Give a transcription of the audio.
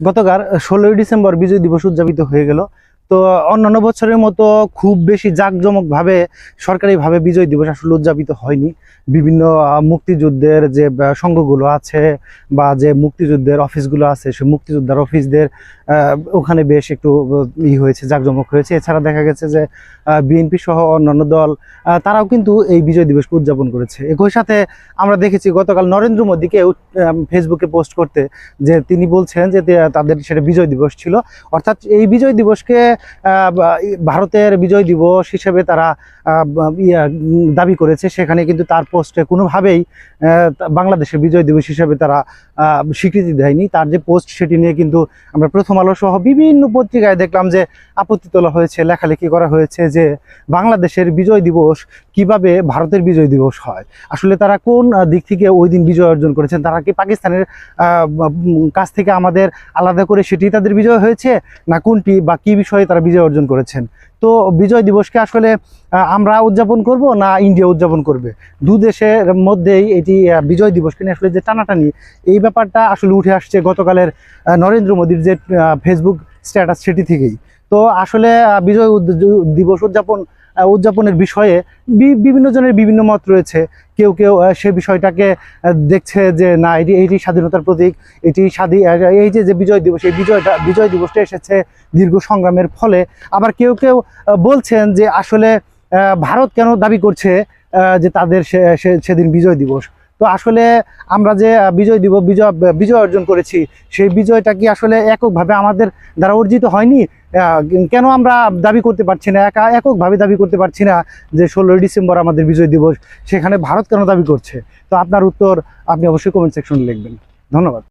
গতকাল ষোলোই ডিসেম্বর বিজয় দিবস উদযাপিত হয়ে গেল। তো অন্যান্য বছরের মতো খুব বেশি জাঁকজমকভাবে, সরকারিভাবে বিজয় দিবস আসলে উদযাপিত হয়নি। বিভিন্ন মুক্তিযুদ্ধের যে সংঘগুলো আছে বা যে মুক্তিযুদ্ধের অফিসগুলো আছে, সে মুক্তিযোদ্ধার অফিসদের ওখানে বেশ একটু ই হয়েছে, জাঁকজমক হয়েছে। এছাড়া দেখা গেছে যে বিএনপি সহ অন্যান্য দল তারাও কিন্তু এই বিজয় দিবসকে উদযাপন করেছে। একই সাথে আমরা দেখেছি গতকাল নরেন্দ্র মোদীকে ফেসবুকে পোস্ট করতে যে তিনি বলছেন যে তাদের সেটা বিজয় দিবস ছিল। অর্থাৎ এই বিজয় দিবসকে ভারতের বিজয় দিবস হিসেবে তারা দাবি করেছে। সেখানে কিন্তু তার পোস্টে কোনোভাবেই বাংলাদেশের বিজয় দিবস হিসেবে তারা স্বীকৃতি দেয়নি। তার যে পোস্ট সেটি নিয়ে কিন্তু আমরা প্রথম আলো সহ বিভিন্ন পত্রিকায় দেখলাম যে আপত্তি তোলা হয়েছে, লেখালেখি করা হয়েছে যে বাংলাদেশের বিজয় দিবস কীভাবে ভারতের বিজয় দিবস হয়। আসলে তারা কোন দিক থেকে ওই দিন বিজয় অর্জন করেছেন, তারা কি পাকিস্তানের কাছ থেকে আমাদের আলাদা করে সেটি তাদের বিজয় হয়েছে? না কোনটি বা কী বিষয়ে তারা বিজয় অর্জন করেছেন। তো বিজয় দিবসকে আসলে আমরা উদযাপন করব না ইন্ডিয়া উদযাপন করবে? দু দেশের মধ্যেই এটি বিজয় দিবসকে নিয়ে আসলে যে টানাটানি, এই ব্যাপারটা আসলে উঠে আসছে গতকালের নরেন্দ্র মোদীর যে ফেসবুক স্ট্যাটাস সেটি থেকেই। তো আসলে বিজয় দিবস উদযাপন উদযাপনের বিষয়ে বিভিন্ন জনের বিভিন্ন মত রয়েছে। কেউ কেউ সে বিষয়টাকে দেখছে যে না, এটি এটি স্বাধীনতার প্রতীক, এটি স্বাধীন এই যে যে বিজয় দিবস, এই বিজয়টা, বিজয় দিবসটা এসেছে দীর্ঘ সংগ্রামের ফলে। আবার কেউ কেউ বলছেন যে আসলে ভারত কেন দাবি করছে যে তাদের সেদিন বিজয় দিবস। তো আসলে আমরা যে বিজয় দিব, বিজয় বিজয় অর্জন করেছি, সেই বিজয়টা কি আসলে এককভাবে আমাদের দ্বারা অর্জিত হয়নি? কেন আমরা দাবি করতে পারছি না? একা, এককভাবে দাবি করতে পারছি না যে, ষোলোই ডিসেম্বর আমাদের বিজয় দিবস, সেখানে ভারত কেন দাবি করছে? তো আপনার উত্তর আপনি অবশ্যই কমেন্ট সেকশনে লিখবেন। ধন্যবাদ।